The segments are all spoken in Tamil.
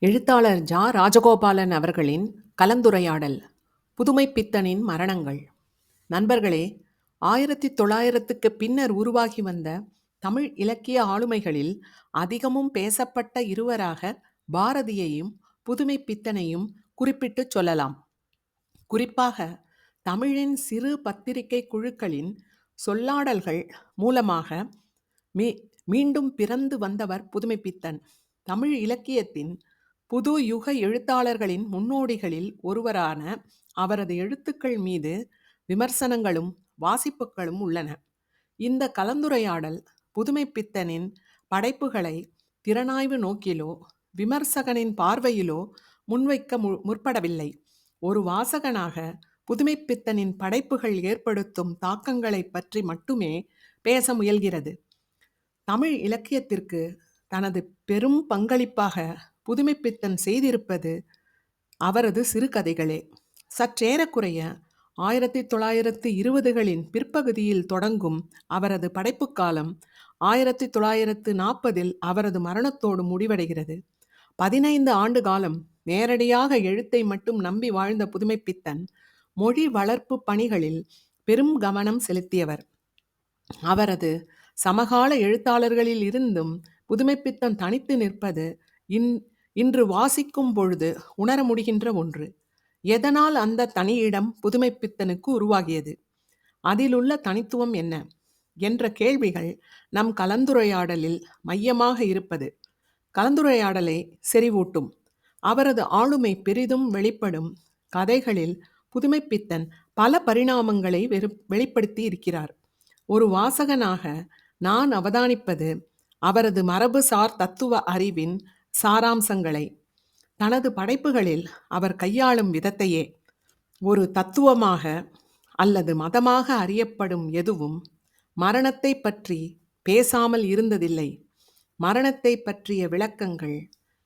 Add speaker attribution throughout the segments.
Speaker 1: எழுத்தாளர் ஜா. ராஜகோபாலன் அவர்களின் கலந்துரையாடல் புதுமைப்பித்தனின் மரணங்கள். நண்பர்களே ஆயிரத்தி தொள்ளாயிரத்துக்கு பின்னர் உருவாகி வந்த தமிழ் இலக்கிய ஆளுமைகளில் அதிகமும் பேசப்பட்ட இருவராக பாரதியையும் புதுமைப்பித்தனையும் குறிப்பிட்டுச் சொல்லலாம். குறிப்பாக தமிழின் சிறு பத்திரிகை குழுக்களின் சொல்லாடல்கள் மூலமாக மீ மீண்டும் பிறந்து வந்தவர் புதுமைப்பித்தன் தமிழ் இலக்கியத்தின் புது யுக எழுத்தாளர்களின் முன்னோடிகளில் ஒருவரான அவரது எழுத்துக்கள் மீது விமர்சனங்களும் வாசிப்புகளும் உள்ளன. இந்த கலந்துரையாடல் புதுமைப்பித்தனின் படைப்புகளை திறனாய்வு நோக்கிலோ விமர்சகனின் பார்வையிலோ முன்வைக்க மு முற்படவில்லை. ஒரு வாசகனாக புதுமைப்பித்தனின் படைப்புகள் ஏற்படுத்தும் தாக்கங்களை பற்றி மட்டுமே பேச முயல்கிறது. தமிழ் இலக்கியத்திற்கு தனது பெரும் பங்களிப்பாக புதுமைப்பித்தன் செய்திருப்பது அவரது சிறுகதைகளே. சற்றேறக்குறைய ஆயிரத்தி தொள்ளாயிரத்து இருபதுகளின் பிற்பகுதியில் தொடங்கும் அவரது படைப்புக் காலம் ஆயிரத்தி தொள்ளாயிரத்து நாற்பதில் அவரது மரணத்தோடு முடிவடைகிறது. பதினைந்து ஆண்டு காலம் நேரடியாக எழுத்தை மட்டும் நம்பி வாழ்ந்த புதுமைப்பித்தன் மொழி வளர்ப்பு பணிகளில் பெரும் கவனம் செலுத்தியவர். அவரது சமகால எழுத்தாளர்களில் இருந்தும் புதுமைப்பித்தன் தனித்து நிற்பது இன் இன்று வாசிக்கும் பொழுது உணர முடிகின்ற ஒன்று. எதனால் அந்த தனியிடம் புதுமைப்பித்தனுக்கு உருவாகியது? அதிலுள்ள தனித்துவம் என்ன? என்ற கேள்விகள் நம் கலந்துரையாடலில் மையமாக இருப்பது. கலந்துரையாடலை செறிவூட்டும். அவரது ஆளுமை பெரிதும் வெளிப்படும் கதைகளில் புதுமைப்பித்தன் பல பரிணாமங்களை வெறு வெளிப்படுத்தி இருக்கிறார். ஒரு வாசகனாக நான் அவதானிப்பது அவரது மரபுசார் தத்துவ அறிவின் சாராம்சங்களை. தனது படைப்புகளில் அவர் கையாளும் விதத்தையே ஒரு தத்துவமாக அல்லது மதமாக அறியப்படும் எதுவும் மரணத்தை பற்றி பேசாமல் இருந்ததில்லை. மரணத்தை பற்றிய விளக்கங்கள்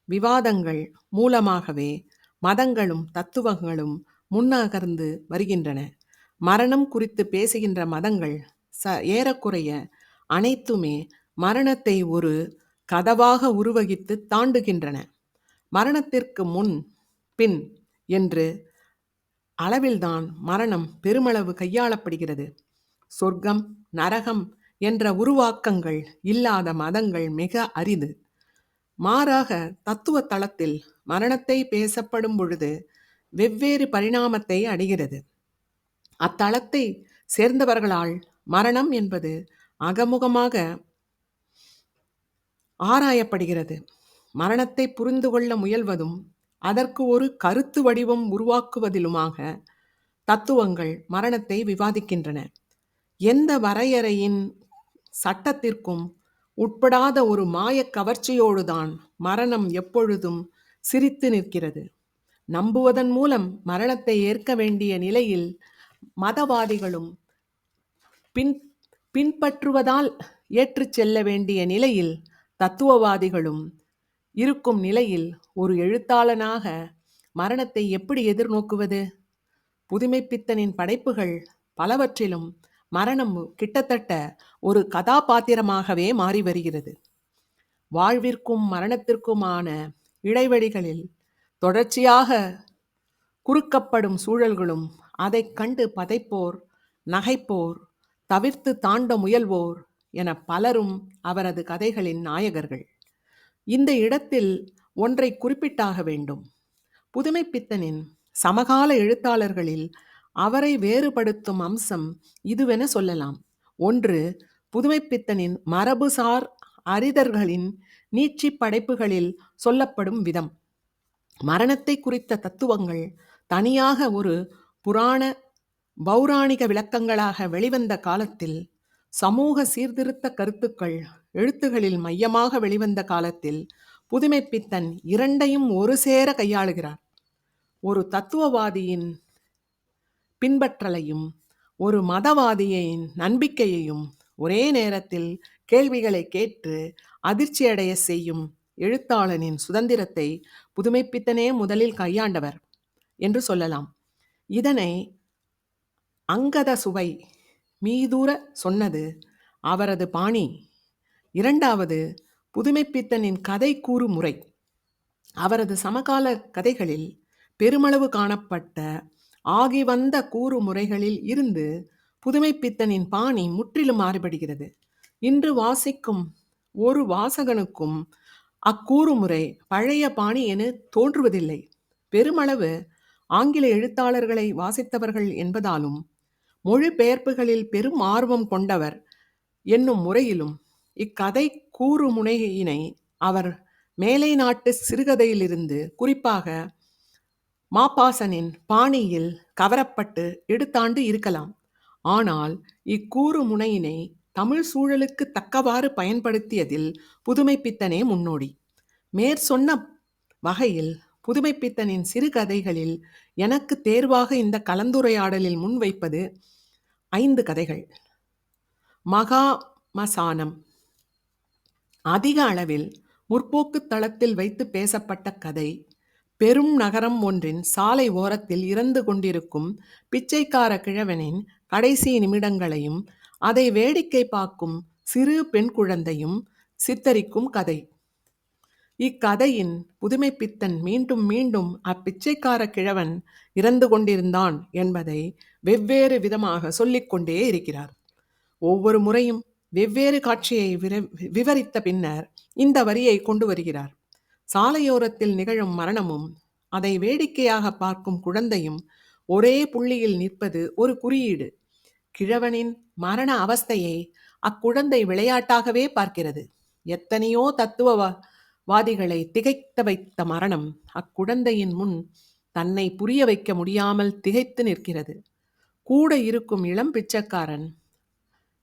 Speaker 1: விவாதங்கள் மூலமாகவே மதங்களும் தத்துவங்களும் முன்னகர்ந்து வருகின்றன. மரணம் குறித்து பேசுகின்ற மதங்கள் ச ஏறக்குறைய அனைத்துமே மரணத்தை ஒரு கதவாக உருவகித்து தாண்டுகின்றன. மரணத்திற்கு முன் பின் என்று அளவில்தான் மரணம் பெருமளவு கையாளப்படுகிறது. சொர்க்கம் நரகம் என்ற உருவாக்கங்கள் இல்லாத மதங்கள் மிக அரிது. மாறாக தத்துவ தளத்தில் மரணத்தை பேசப்படும் பொழுது வெவ்வேறு பரிணாமத்தை அடைகிறது. அத்தளத்தை சேர்ந்தவர்களால் மரணம் என்பது அகமுகமாக ஆராயப்படுகிறது. மரணத்தை புரிந்து கொள்ள முயல்வதும் அதற்கு ஒரு கருத்து வடிவம் உருவாக்குவதிலுமாக தத்துவங்கள் மரணத்தை விவாதிக்கின்றன. எந்த வரையறையின் சட்டத்திற்கும் உட்படாத ஒரு மாய கவர்ச்சியோடுதான் மரணம் எப்பொழுதும் சிரித்து நிற்கிறது. நம்புவதன் மூலம் மரணத்தை ஏற்க வேண்டிய நிலையில் மதவாதிகளும் பின் பின்பற்றுவதால் ஏற்றுச் செல்ல வேண்டிய நிலையில் தத்துவவாதிகளும் இருக்கும் நிலையில் ஒரு எழுத்தாளனாக மரணத்தை எப்படி எதிர்நோக்குவது? புதுமைப்பித்தனின் படைப்புகள் பலவற்றிலும் மரணம் கிட்டத்தட்ட ஒரு கதாபாத்திரமாகவே மாறி வருகிறது. வாழ்விற்கும் மரணத்திற்குமான இடைவெளிகளில் தொடர்ச்சியாக குறுக்கப்படும் சூழல்களும் அதைக் கண்டு பதைப்போர் நகைப்போர் தவிர்த்து தாண்ட முயல்வோர் என பலரும் அவரது கதைகளின் நாயகர்கள். இந்த இடத்தில் ஒன்றை குறிப்பிட்டாக வேண்டும். புதுமைப்பித்தனின் சமகால எழுத்தாளர்களில் அவரை வேறுபடுத்தும் அம்சம் இதுவென சொல்லலாம். ஒன்று புதுமைப்பித்தனின் மரபுசார் அறிதர்களின் நீட்சி படைப்புகளில் சொல்லப்படும் விதம். மரணத்தை குறித்த தத்துவங்கள் தனியாக ஒரு புராண பௌராணிக விளக்கங்களாக வெளிவந்த காலத்தில் சமூக சீர்திருத்த கருத்துக்கள் எழுத்துகளில் மையமாக வெளிவந்த காலத்தில் புதுமைப்பித்தன் இரண்டையும் ஒரு சேர கையாளுகிறார். ஒரு தத்துவவாதியின் பின்பற்றலையும் ஒரு மதவாதியின் நம்பிக்கையையும் ஒரே நேரத்தில் கேள்விகளை கேட்டு அதிர்ச்சியடைய செய்யும் எழுத்தாளனின் சுதந்திரத்தை புதுமைப்பித்தனே முதலில் கையாண்டவர் என்று சொல்லலாம். இதனை அங்கத சுவை மீதூர சொன்னது அவரது பாணி. இரண்டாவது புதுமைப்பித்தனின் கதை கூறு முறை. அவரது சமகால கதைகளில் பெருமளவு காணப்பட்ட ஆகிவந்த கூறு முறைகளில் இருந்து புதுமைப்பித்தனின் பாணி முற்றிலும் மாறுபடுகிறது. இன்று வாசிக்கும் ஒரு வாசகனுக்கும் அக்கூறுமுறை பழைய பாணி என தோன்றுவதில்லை. பெருமளவு ஆங்கில எழுத்தாளர்களை வாசித்தவர்கள் என்பதாலும் மொழிபெயர்ப்புகளில் பெரும் ஆர்வம் கொண்டவர் என்னும் முறையிலும் இக்கதை கூறுமுனையினை அவர் மேலை நாட்டு சிறுகதையிலிருந்து குறிப்பாக மாப்பாசனின் பாணியில் கவரப்பட்டு எடுத்தாண்டு இருக்கலாம். ஆனால் இக்கூறு முனையினை தமிழ் சூழலுக்கு தக்கவாறு பயன்படுத்தியதில் புதுமைப்பித்தனே முன்னோடி. மேற்சொன்ன வகையில் புதுமைப்பித்தனின் சிறுகதைகளில் எனக்கு தேர்வாக இந்த கலந்துரையாடலில் முன்வைப்பது ஐந்து கதைகள். மகாமசானம் அதிக அளவில் முற்போக்கு தளத்தில் வைத்து பேசப்பட்ட கதை பெரும் நகரம் ஒன்றின் சாலை ஓரத்தில் இறந்து கொண்டிருக்கும் பிச்சைக்கார கிழவனின் கடைசி நிமிடங்களையும் அதை வேடிக்கை பார்க்கும் சிறு பெண் குழந்தையும் சித்தரிக்கும் கதை. இக்கதையின் புதுமைப்பித்தன் மீண்டும் மீண்டும் அப்பிச்சைக்கார கிழவன் இறந்து கொண்டிருந்தான் என்பதை வெவ்வேறு விதமாக சொல்லிக்கொண்டே இருக்கிறார். ஒவ்வொரு முறையும் வெவ்வேறு காட்சியை விவரித்த பின்னர் இந்த வரியை கொண்டு வருகிறார். சாலையோரத்தில் நிகழும் மரணமும் அதை வேடிக்கையாக பார்க்கும் குழந்தையும் ஒரே புள்ளியில் நிற்பது ஒரு குறியீடு. கிழவனின் மரண அவஸ்தையை அக்குழந்தை விளையாட்டாகவே பார்க்கிறது. எத்தனையோ தத்துவ வாதிகளை திகைத்த வைத்த மரணம் அக்குழந்தையின் முன் தன்னை புரிய வைக்க முடியாமல் திகைத்து நிற்கிறது. கூட இருக்கும் இளம் பிச்சைக்காரன்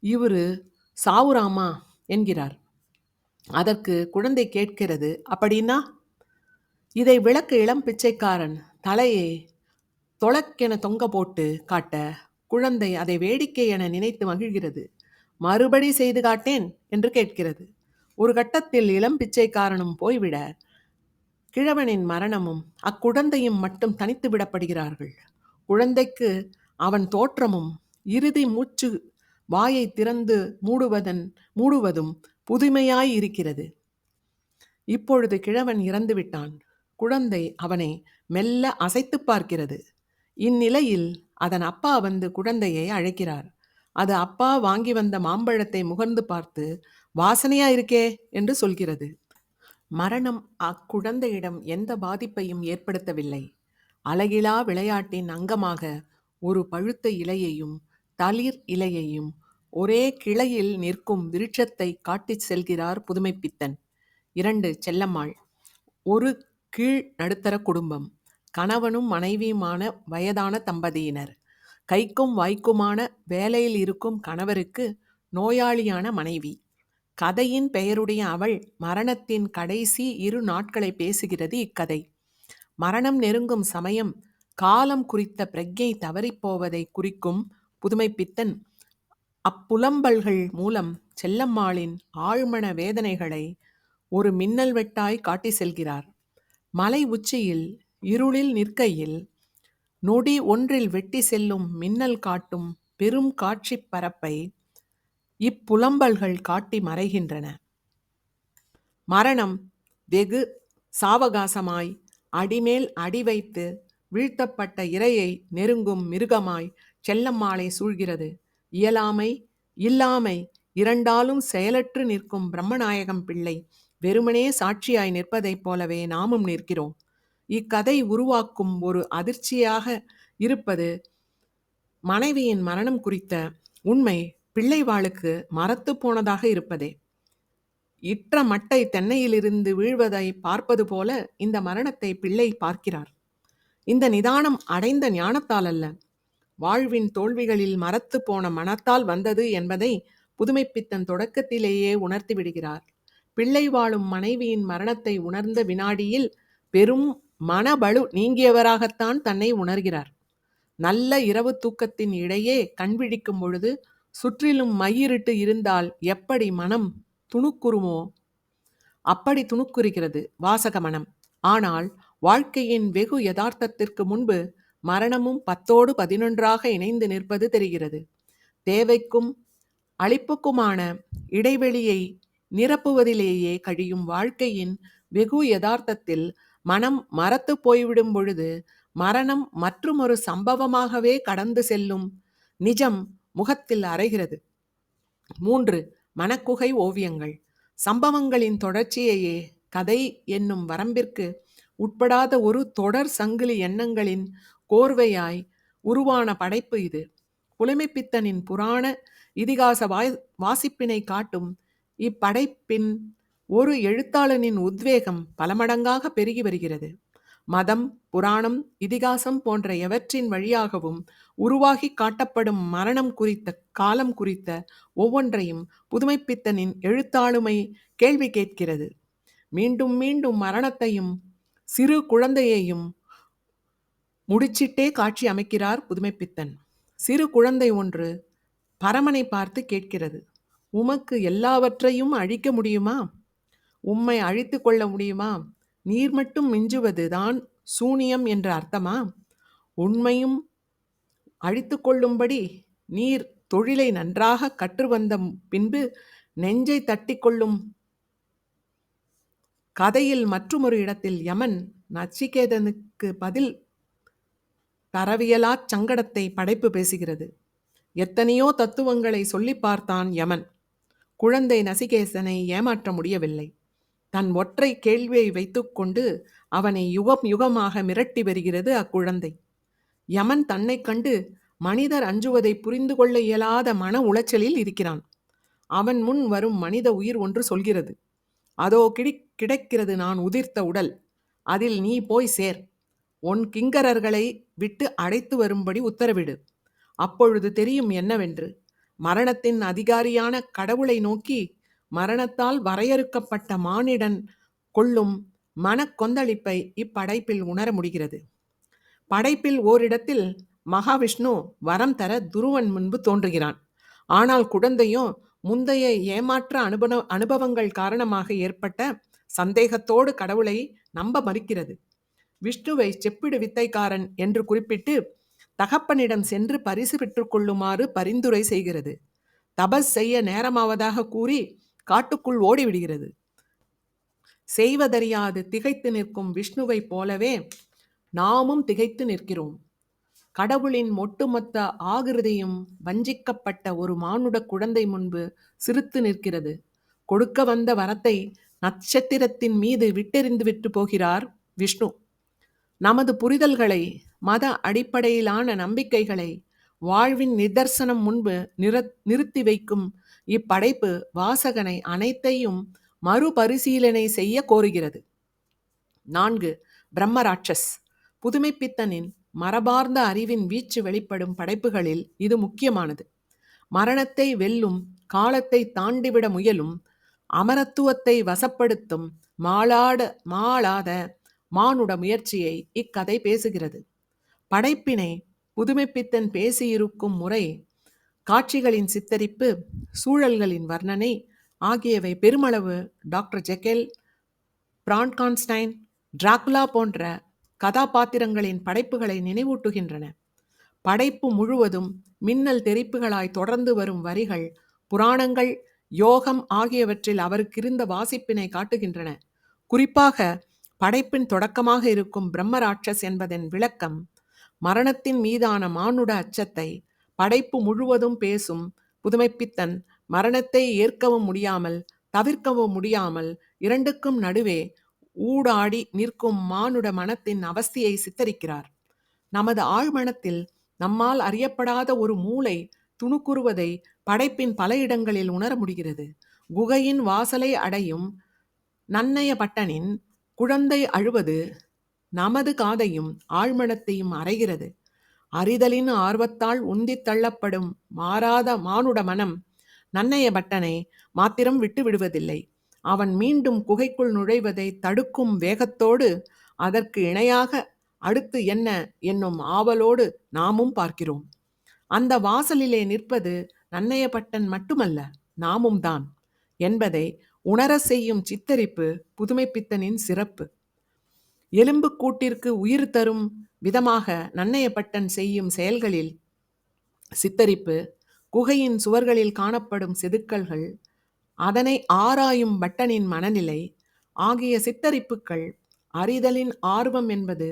Speaker 1: இவரு சாவுராமா? என்கிறார். அதற்கு குழந்தை கேட்கிறது அப்படின்னா? இதை விளக்கு இளம் பிச்சைக்காரன் தலையை தொளக்கென தொங்க போட்டு காட்ட குழந்தை அதை வேடிக்கை என நினைத்து மகிழ்கிறது. மறுபடி செய்து காட்டேன் என்று கேட்கிறது. ஒரு கட்டத்தில் இளம் பிச்சைக்காரனும் போய்விட கிழவனின் மரணமும் அக்குழந்தையும் மட்டும் தனித்து விடப்படுகிறார்கள். குழந்தைக்கு அவன் தோற்றமும் இறுதி மூச்சு வாயை திறந்து மூடுவதன் மூடுவதும் புதுமையாய் இருக்கிறது. இப்பொழுது கிழவன் இறந்து விட்டான். குழந்தை அவனை மெல்ல அசைத்து பார்க்கிறது. இந்நிலையில் அதன் அப்பா வந்து குழந்தையை அழைக்கிறார். அது அப்பா வாங்கி வந்த மாம்பழத்தை முகர்ந்து பார்த்து வாசனையா இருக்கே என்று சொல்கிறது. மரணம் அக்குழந்தையிடம் எந்த பாதிப்பையும் ஏற்படுத்தவில்லை. அழகிலா விளையாட்டின் அங்கமாக ஒரு பழுத்த இலையையும் தளிர் இலையையும் ஒரே கிளையில் நிற்கும் விருட்சத்தை காட்டிச் செல்கிறார் புதுமைப்பித்தன். இரண்டு செல்லம்மாள். ஒரு கீழ் நடுத்தர குடும்பம். கணவனும் மனைவியுமான வயதான தம்பதியினர். கைக்கும் வாய்க்குமான வேலையில் இருக்கும் கணவருக்கு நோயாளியான மனைவி. கதையின் பெயருடைய அவள் மரணத்தின் கடைசி இரு நாட்களை பேசுகிறது இக்கதை. மரணம் நெருங்கும் சமயம் காலம் குறித்த பிரஜை தவறிப்போவதை குறிக்கும் புதுமைப்பித்தன் அப்புலம்பல்கள் மூலம் செல்லம்மாளின் ஆழ்மன வேதனைகளை ஒரு மின்னல் வெட்டாய் காட்டி செல்கிறார். மலை உச்சியில் இருளில் நிற்கையில் நொடி ஒன்றில் வெட்டி செல்லும் மின்னல் காட்டும் பெரும் காட்சிப் பரப்பை இப்புலம்பல்கள் காட்டி மறைகின்றன. மரணம் வெகு சாவகாசமாய் அடிமேல் அடி வைத்து வீழ்த்தப்பட்ட இரையை நெருங்கும் மிருகமாய் செல்லம்மாளை சூழ்கிறது. இயலாமை இல்லாமை இரண்டாலும் செயலற்று நிற்கும் பிரம்மநாயகம் பிள்ளை வெறுமனே சாட்சியாய் நிற்பதைப் போலவே நாமும் நிற்கிறோம். இக்கதை உருவாக்கும் ஒரு அதிர்ச்சியாக இருப்பது மனைவியின் மரணம் குறித்த உண்மை பிள்ளைவாளுக்கு மரத்து போனதாக இருப்பதே. இற்ற மட்டை தென்னையிலிருந்து வீழ்வதை பார்ப்பது போல இந்த மரணத்தை பிள்ளை பார்க்கிறார். இந்த நிதானம் அடைந்த ஞானத்தால் அல்ல வாழ்வின் தோல்விகளில் மரத்து போன மனத்தால் வந்தது என்பதை புதுமைப்பித்தன் தொடக்கத்திலேயே உணர்த்தி விடுகிறார். பிள்ளை வாழும் மனைவியின் மரணத்தை உணர்ந்த வினாடியில் பெரும் மனபலு நீங்கியவராகத்தான் தன்னை உணர்கிறார். நல்ல இரவு தூக்கத்தின் இடையே கண்விழிக்கும் பொழுது சுற்றிலும் மையிருட்டு இருந்தால் எப்படி மனம் துணுக்குறுமோ அப்படி துணுக்குறுகிறது வாசக மனம். ஆனால் வாழ்க்கையின் வெகு யதார்த்தத்திற்கு முன்பு மரணமும் பத்தோடு பதினொன்றாக இணைந்து நிற்பது தெரிகிறது. தேவைக்கும் அழிப்புக்குமான இடைவெளியை நிரப்புவதிலேயே கழியும் வாழ்க்கையின் வெகு யதார்த்தத்தில் மனம் மரத்து போய்விடும் பொழுது மரணம் மற்றுமொரு சம்பவமாகவே கடந்து செல்லும் நிஜம் முகத்தில் அறைகிறது. மூன்று மனக்குகை ஓவியங்கள். சம்பவங்களின் தொடர்ச்சியையே கதை என்னும் வரம்பிற்கு உட்படாத ஒரு தொடர் சங்கிலி எண்ணங்களின் கோர்வையாய் உருவான படைப்பு இது. புலமைப்பித்தனின் புராண இதிகாச வாய் வாசிப்பினை காட்டும் இப்படைப்பின் ஒரு எழுத்தாளனின் உத்வேகம் பல மடங்காக பெருகி வருகிறது. மதம் புராணம் இதிகாசம் போன்ற எவற்றின் வழியாகவும் உருவாகி காட்டப்படும் மரணம் குறித்த காலம் குறித்த ஒவ்வொன்றையும் புதுமைப்பித்தனின் எழுத்தாளுமை கேள்வி கேட்கிறது. மீண்டும் மீண்டும் மரணத்தையும் சிறு குழந்தையையும் முடிச்சிட்டே காட்சி அமைக்கிறார் புதுமைப்பித்தன். சிறு குழந்தை ஒன்று பரமனை பார்த்து கேட்கிறது. உமக்கு எல்லாவற்றையும் அழிக்க முடியுமா? உம்மை அழித்து கொள்ள முடியுமா? நீர் மட்டும் மிஞ்சுவது தான் சூனியம் என்ற அர்த்தமா? உண்மையும் அழித்து கொள்ளும்படி நீர் தொழிலை நன்றாக கற்று வந்த பின்பு நெஞ்சை தட்டி கொள்ளும் கதையில் மற்றொரு இடத்தில் யமன் நச்சிகேதனுக்கு பதில் தரவியலாச் சங்கடத்தை படைப்பு பேசுகிறது. எத்தனையோ தத்துவங்களை சொல்லி பார்த்தான் யமன். குழந்தை நசிகேசனை ஏமாற்ற முடியவில்லை. தன் ஒற்றை கேள்வியை வைத்துக்கொண்டு அவனை யுகம் யுகமாக மிரட்டி வருகிறது அக்குழந்தை. யமன் தன்னை கண்டு மனிதர் அஞ்சுவதை புரிந்து கொள்ள இயலாத மன உளைச்சலில் இருக்கிறான். அவன் முன் வரும் மனித உயிர் ஒன்று சொல்கிறது. அதோ கிடி கிடைக்கிறது நான் உதிர்த்த உடல். அதில் நீ போய் சேர். உன் கிங்கரர்களை விட்டு அடைத்து வரும்படி உத்தரவிடு. அப்பொழுது தெரியும் என்னவென்று. மரணத்தின் அதிகாரியான கடவுளை நோக்கி மரணத்தால் வரையறுக்கப்பட்ட மானிடன் கொள்ளும் மனக்கொந்தளிப்பை இப்படைப்பில் உணர முடிகிறது. படைப்பில் ஓரிடத்தில் மகாவிஷ்ணு வரம் தர துருவன் முன்பு தோன்றுகிறான். ஆனால் குழந்தையும் முந்தைய ஏமாற்ற அனுபவ அனுபவங்கள் காரணமாக ஏற்பட்ட சந்தேகத்தோடு கடவுளை நம்ப மறுக்கிறது. விஷ்ணுவை செப்பிடு வித்தைக்காரன் என்று குறிப்பிட்டு தகப்பனிடம் சென்று பரிசு பெற்றுக்கொள்ளுமாறு பரிந்துரை செய்கிறது. தபஸ் செய்ய நேரமாவதாக கூறி காட்டுக்குள் ஓடிவிடுகிறது. செய்வதறியாது திகைத்து நிற்கும் விஷ்ணுவைப் போலவே நாமும் திகைத்து நிற்கிறோம். கடவுளின் ஒட்டுமொத்த ஆகிருதியும் வஞ்சிக்கப்பட்ட ஒரு மானுட குழந்தை முன்பு சிரித்து நிற்கிறது. கொடுக்க வந்த வரத்தை நட்சத்திரத்தின் மீது விட்டெறிந்து விட்டு போகிறார் விஷ்ணு. நமது புரிதல்களை மத அடிப்படையிலான நம்பிக்கைகளை வாழ்வின் நிதர்சனம் முன்பு நிற நிறுத்தி வைக்கும் இப்படைப்பு வாசகனை அனைத்தையும் மறுபரிசீலனை செய்ய கோருகிறது. நான்கு பிரம்மராட்சஸ். புதுமைப்பித்தனின் மரபார்ந்த அறிவின் வீச்சு வெளிப்படும் படைப்புகளில் இது முக்கியமானது. மரணத்தை வெல்லும் காலத்தை தாண்டிவிட முயலும் அமரத்துவத்தை வசப்படுத்தும் மாளாட மாளாத மானுட முயற்சியை இக்கதை பேசுகிறது. படைப்பினை புதுமைப்பித்தன் பேசியிருக்கும் முறை காட்சிகளின் சித்தரிப்பு சூழல்களின் வர்ணனை ஆகியவை பெருமளவு டாக்டர் ஜெக்கெல் பிரான்கான்ஸ்டைன் டிராகுலா போன்ற கதாபாத்திரங்களின் படைப்புகளை நினைவூட்டுகின்றன. படைப்பு முழுவதும் மின்னல் தெரிப்புகளாய் தொடர்ந்து வரும் வரிகள் புராணங்கள் யோகம் ஆகியவற்றில் அவருக்கிருந்த வாசிப்பினை காட்டுகின்றன. குறிப்பாக படைப்பின் தொடக்கமாக இருக்கும் பிரம்மராட்சஸ் என்பதன் விளக்கம் மரணத்தின் மீதான மானுட அச்சத்தை படைப்பு முழுவதும் பேசும் புதுமைப்பித்தன் மரணத்தை ஏற்கவும் முடியாமல் தவிர்க்கவும் முடியாமல் இரண்டுக்கும் நடுவே ஊடாடி நிற்கும் மானுட மனத்தின் அவஸ்தியை சித்தரிக்கிறார். நமது ஆழ்மனத்தில் நம்மால் அறியப்படாத ஒரு மூளை துணுக்குறுவதை படைப்பின் பல இடங்களில் உணர முடிகிறது. குகையின் வாசலை அடையும் நன்னய பட்டனின் குழந்தை அழுவது நமது காதையும் ஆழ்மனத்தையும் அறைகிறது. அறிதலின் ஆர்வத்தால் உந்தித் தள்ளப்படும் மாறாத மானுட மனம் நன்னைய பட்டனை மாத்திரம் விட்டு விடுவதில்லை. அவன் மீண்டும் குகைக்குள் நுழைவதை தடுக்கும் வேகத்தோடு அதற்கு இணையாக அடுத்து என்ன என்னும் ஆவலோடு நாமும் பார்க்கிறோம். அந்த வாசலிலே நிற்பது நன்னையப்பட்டன் மட்டுமல்ல நாமும் தான் என்பதை உணர செய்யும் சித்தரிப்பு புதுமைப்பித்தனின் சிறப்பு. எலும்பு கூட்டிற்கு உயிர் தரும் விதமாக நன்னையப்பட்டன் செய்யும் செயல்களில் சித்தரிப்பு குகையின் சுவர்களில் காணப்படும் செதுக்கல்கள் அதனை ஆராயும் பட்டனின் மனநிலை ஆகிய சித்தரிப்புகள் அறிதலின் ஆர்வம் என்பது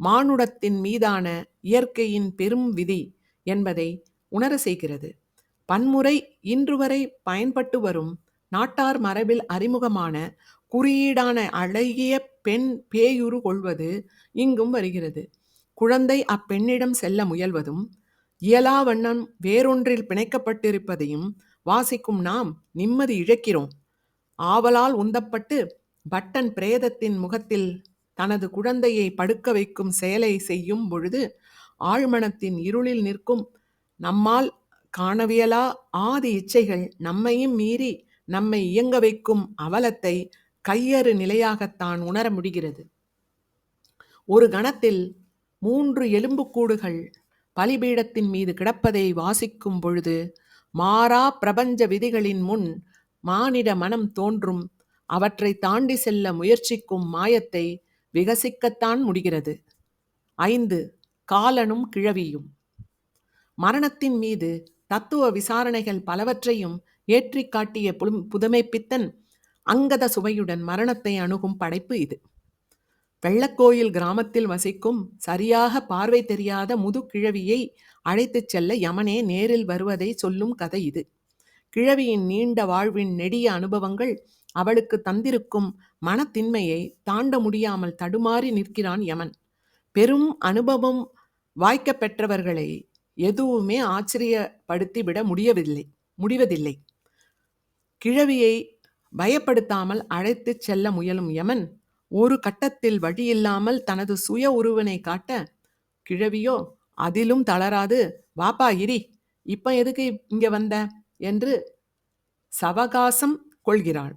Speaker 1: மானுடத்தின் மீதான இயற்கையின் பெரும் விதி என்பதை உணர செய்கிறது. பன்முறை இன்று வரை பயன்பட்டு வரும் நாட்டார் மரபில் அறிமுகமான குறியீடான அழகிய பெண் பேயுரு கொள்வது இங்கும் வருகிறது. குழந்தை அப்பெண்ணிடம் செல்ல முயல்வதும் இயலா வண்ணம் வேறொன்றில் பிணைக்கப்பட்டிருப்பதையும் வாசிக்கும் நாம் நிம்மதி இழக்கிறோம். ஆவலால் உந்தப்பட்டு பட்டன் பிரேதத்தின் முகத்தில் தனது குழந்தையை படுக்க வைக்கும் செயலை செய்யும் பொழுது ஆழ்மனத்தின் இருளில் நிற்கும் நம்மால் காணவியலா ஆதி இச்சைகள் நம்மையும் மீறி நம்மை இயங்க வைக்கும் அவலத்தை கையறு நிலையாகத்தான் உணர முடிகிறது. ஒரு கணத்தில் மூன்று எலும்புக்கூடுகள் பலிபீடத்தின் மீது கிடப்பதை வாசிக்கும் பொழுது மாறா பிரபஞ்ச விதிகளின் முன் மானிட மனம் தோன்றும். அவற்றை தாண்டி செல்ல முயற்சிக்கும் மாயத்தை விகசிக்கத்தான் முடிகிறது. ஐந்து காலனும் கிழவியும். மரணத்தின் மீது தத்துவ விசாரணைகள் பலவற்றையும் ஏற்றி காட்டிய புதுமைப்பித்தன் அங்கத சுவையுடன் மரணத்தை அணுகும் படைப்பு இது. வெள்ளக்கோயில் கிராமத்தில் வசிக்கும் சரியாக பார்வை தெரியாத முதுகிழவியை அழைத்துச் செல்ல யமனே நேரில் வருவதை சொல்லும் கதை இது. கிழவியின் நீண்ட வாழ்வின் நெடிய அனுபவங்கள் அவளுக்கு தந்திருக்கும் மனத்தின்மையை தாண்ட முடியாமல் தடுமாறி நிற்கிறான் யமன். பெரும் அனுபவம் வாய்க்க பெற்றவர்களை எதுவுமே ஆச்சரியப்படுத்தி விட முடியவில்லை முடிவதில்லை. கிழவியை பயப்படுத்தாமல் அழைத்துச் செல்ல முயலும் யமன் ஒரு கட்டத்தில் வழியில்லாமல் தனது சுய உருவனை காட்ட கிழவியோ அதிலும் தளராது. வாப்பா இரி. இப்ப எதுக்கு இங்க வந்த? என்று சவகாசம் கொள்கிறாள்.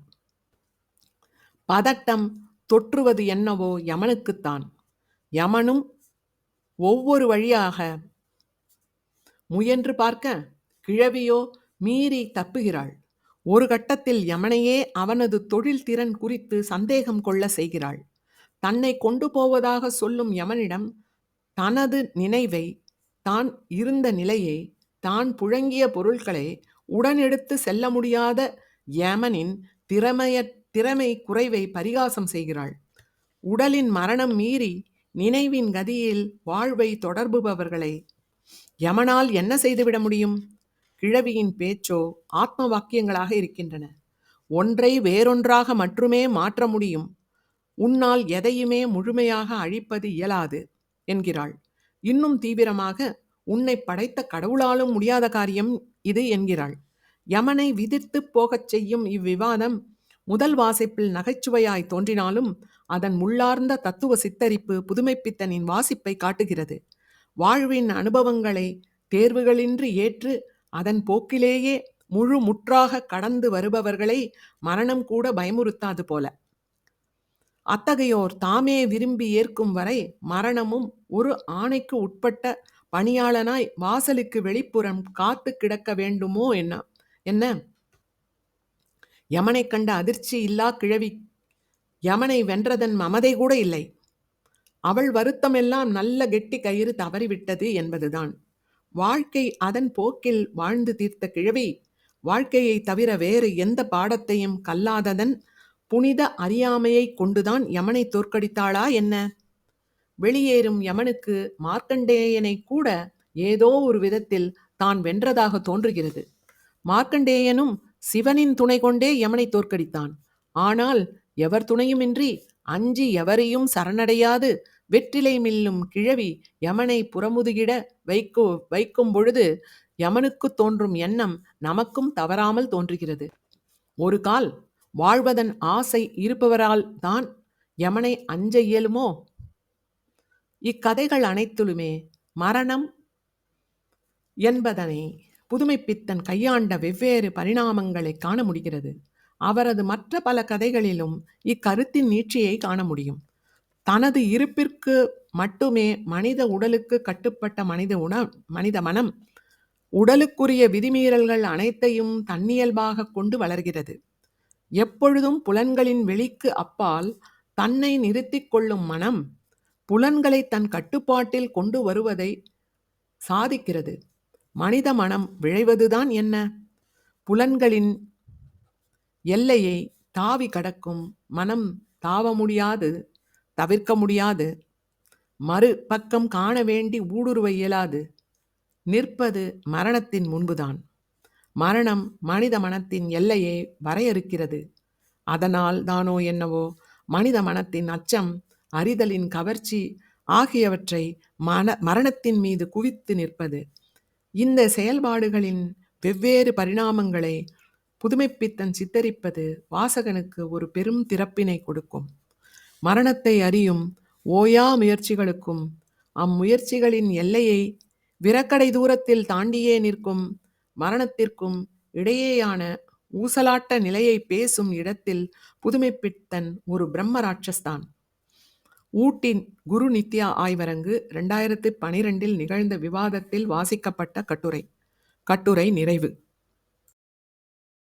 Speaker 1: பதட்டம் தொற்றுவது என்னவோ யமனுக்குத்தான். யமனும் ஒவ்வொரு வழியாக முயன்று பார்க்க கிழவியோ மீறி தப்புகிறாள். ஒரு கட்டத்தில் யமனையே அவனது தொழில் திறன் குறித்து சந்தேகம் கொள்ள செய்கிறாள். தன்னை கொண்டு போவதாக சொல்லும் யமனிடம் தனது நினைவை தான் இருந்த நிலையை தான் புழங்கிய பொருட்களை உடனெடுத்து செல்ல முடியாத யமனின் திறமைய திறமை குறைவை பரிகாசம் செய்கிறாள். உடலின் மரணம் மீறி நினைவின் கதியில் வாழ்வை தொடர்புபவர்களை யமனால் என்ன செய்துவிட முடியும்? கிழவியின் பேச்சோ ஆத்ம வாக்கியங்களாக இருக்கின்றன. ஒன்றை வேறொன்றாக மட்டுமே மாற்ற முடியும். உன்னால் எதையுமே முழுமையாக அழிப்பது இயலாது என்கிறாள். இன்னும் தீவிரமாக உன்னை படைத்த கடவுளாலும் முடியாத காரியம் இது என்கிறாள். யமனை விதிர்த்து போகச் செய்யும் இவ்விவாதம் முதல் வாசிப்பில் நகைச்சுவையாய் தோன்றினாலும் அதன் உள்ளார்ந்த தத்துவ சித்தரிப்பு புதுமைப்பித்தனின் வாசிப்பை காட்டுகிறது. வாழ்வின் அனுபவங்களை தேர்வுகளின்றி ஏற்று அதன் போக்கிலேயே முழு முற்றாக கடந்து வருபவர்களை மரணம் கூட பயமுறுத்தாது போல. அத்தகையோர் தாமே விரும்பி ஏற்கும் வரை மரணமும் ஒரு ஆணைக்கு உட்பட்ட பணியாளனாய் வாசலுக்கு வெளிப்புறம் காத்து கிடக்க வேண்டுமோ என்ன? என்ன? யமனை கண்ட அதிர்ச்சி இல்லா கிழவி யமனை வென்றதன் மமதை கூட இல்லை. அவள் வருத்தமெல்லாம் நல்ல கெட்டி கயிறு தவறிவிட்டது என்பதுதான். வாழ்க்கை அதன் போக்கில் வாழ்ந்து தீர்த்த கிழவி வாழ்க்கையை தவிர வேறு எந்த பாடத்தையும் கல்லாததன் புனித அறியாமையை கொண்டுதான் யமனை தோற்கடித்தாளா என்ன? வெளியேறும் யமனுக்கு மார்க்கண்டேயனை கூட ஏதோ ஒரு விதத்தில் தான் வென்றதாக தோன்றுகிறது. மார்க்கண்டேயனும் சிவனின் துணை கொண்டே யமனை தோற்கடித்தான். ஆனால் எவர் துணையுமின்றி அஞ்சி எவரையும் சரணடையாது வெற்றிலை மில்லும் கிழவி யமனை புறமுதுகிட வைக்கு வைக்கும் பொழுது யமனுக்கு தோன்றும் எண்ணம் நமக்கும் தவறாமல் தோன்றுகிறது. ஒரு கால் வாழ்வதன் ஆசை இருப்பவரால் தான் யமனை அஞ்ச இயலுமோ? இக்கதைகள் அனைத்திலுமே மரணம் என்பதனை புதுமைப்பித்தன் கையாண்ட வெவ்வேறு பரிணாமங்களை காண முடிகிறது. அவரது மற்ற பல கதைகளிலும் இக்கருத்தின் நீட்சியை காண முடியும். தனது இருப்பிற்கு மட்டுமே மனித உடலுக்கு கட்டுப்பட்ட மனித உண மனித மனம் உடலுக்குரிய விதிமீறல்கள் அனைத்தையும் தன்னியல்பாக கொண்டு வளர்கிறது. எப்பொழுதும் புலன்களின் வெளிக்கு அப்பால் தன்னை நிறுத்தி கொள்ளும் மனம் புலன்களை தன் கட்டுப்பாட்டில் கொண்டு வருவதை சாதிக்கிறது. மனித மனம் விழைவதுதான் என்ன? புலன்களின் எல்லையை தாவி கடக்கும் மனம் தாவ முடியாது. தவிர்க்க முடியாது. மறு பக்கம் காண வேண்டி ஊடுருவ இயலாது. நிற்பது மரணத்தின் முன்புதான். மரணம் மனித மனத்தின் எல்லையை வரையறுக்கிறது. அதனால் தானோ என்னவோ மனித மனத்தின் அச்சம் அறிதலின் கவர்ச்சி ஆகியவற்றை மன மரணத்தின் மீது குவித்து நிற்பது. இந்த செயல்பாடுகளின் வெவ்வேறு பரிணாமங்களை புதுமைப்பித்தன் சித்தரிப்பது வாசகனுக்கு ஒரு பெரும் திறப்பினை கொடுக்கும். மரணத்தை அறியும் ஓயா முயற்சிகளுக்கும் அம்முயற்சிகளின் எல்லையை விரக்கடை தூரத்தில் தாண்டியே நிற்கும் மரணத்திற்கும் இடையேயான ஊசலாட்ட நிலையை பேசும் இடத்தில் புதுமைப்பித்தன் ஒரு பிரம்ம ராட்சஸ்தான். ஊட்டி குரு நித்யா ஆய்வரங்கு ரெண்டாயிரத்து பனிரெண்டில் நிகழ்ந்த விவாதத்தில் வாசிக்கப்பட்ட கட்டுரை. கட்டுரை நிறைவு.